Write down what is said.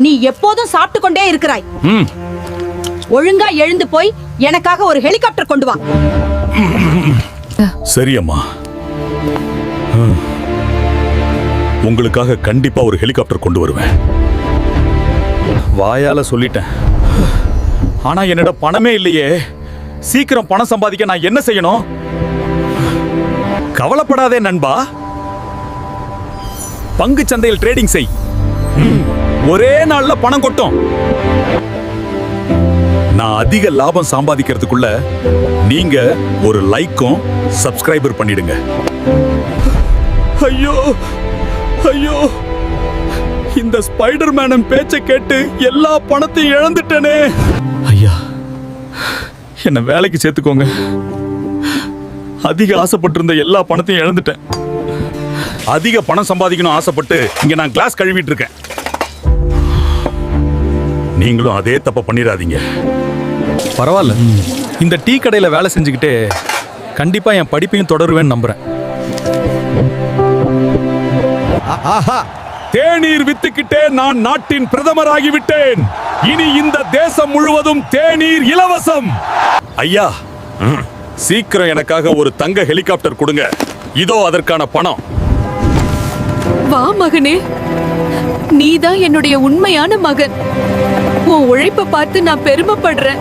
நீ எப்போதும் சாப்பிட்டு கொண்டே இருக்கிறாய். ம். ஒழுங்கா எழுந்து போய் எனக்காக ஒரு ஹெலிகாப்டர் கொண்டு வா. சரி அம்மா ம். உங்களுக்காக கண்டிப்பா ஒரு ஹெலிகாப்டர் கொண்டு வருவேன். வாயால சொல்லிட்டேன். ஆனா என்னோட பணமே இல்லையே. சீக்கிரம் பணம் சம்பாதிக்க நான் என்ன செய்யணும்? கவலைப்படாதே நண்பா. பங்கு சந்தையில் ட்ரேடிங் செய். ம். ஒரே நாள்ல பணம் கொட்டும். நான் அதிக லாபம் சம்பாதிக்கிறதுக்குள்ள நீங்க ஒரு லைக்கும் சப்ஸ்கிரைபர் பண்ணிடுங்க. ஐயோ ஐயோ. இந்த ஸ்பைடர் மேனன் பேச்ச கேட்டு எல்லா பணத்தையும் இழந்துட்டேனே. ஐயா என்ன வேலைக்கு சேர்த்துக்கோங்க. அதிக ஆசைப்பட்டிருந்த எல்லா பணத்தையும் இழந்துட்டேன். அதிக பணம் சம்பாதிக்கணும் ஆசைப்பட்டு இங்க நான் கிளாஸ் கழுவிட்டு இருக்கேன். நீங்களும் அதே தப்ப பண்ணிடாதீங்க பரவாயில்ல இந்த டீ கடையில வேலை செஞ்சுக்கிட்டே கண்டிப்பா என் படிப்பையும் தொடருவேன்னு நம்புறேன். தேநீர் வித்துக்கிட்டே நான் நாட்டின் பிரதமராகி விட்டேன் இனி இந்த தேசம் முழுவதும் தேநீர் இலவசம். ஐயா சீக்கிரம் எனக்காக ஒரு தங்க ஹெலிகாப்டர் கொடுங்க. இதோ அதற்கான பணம். வா மகனே. நீதான் என்னுடைய உண்மையான மகன். உன் உழைப்பை பார்த்து நான் பெருமைப்படுறேன்.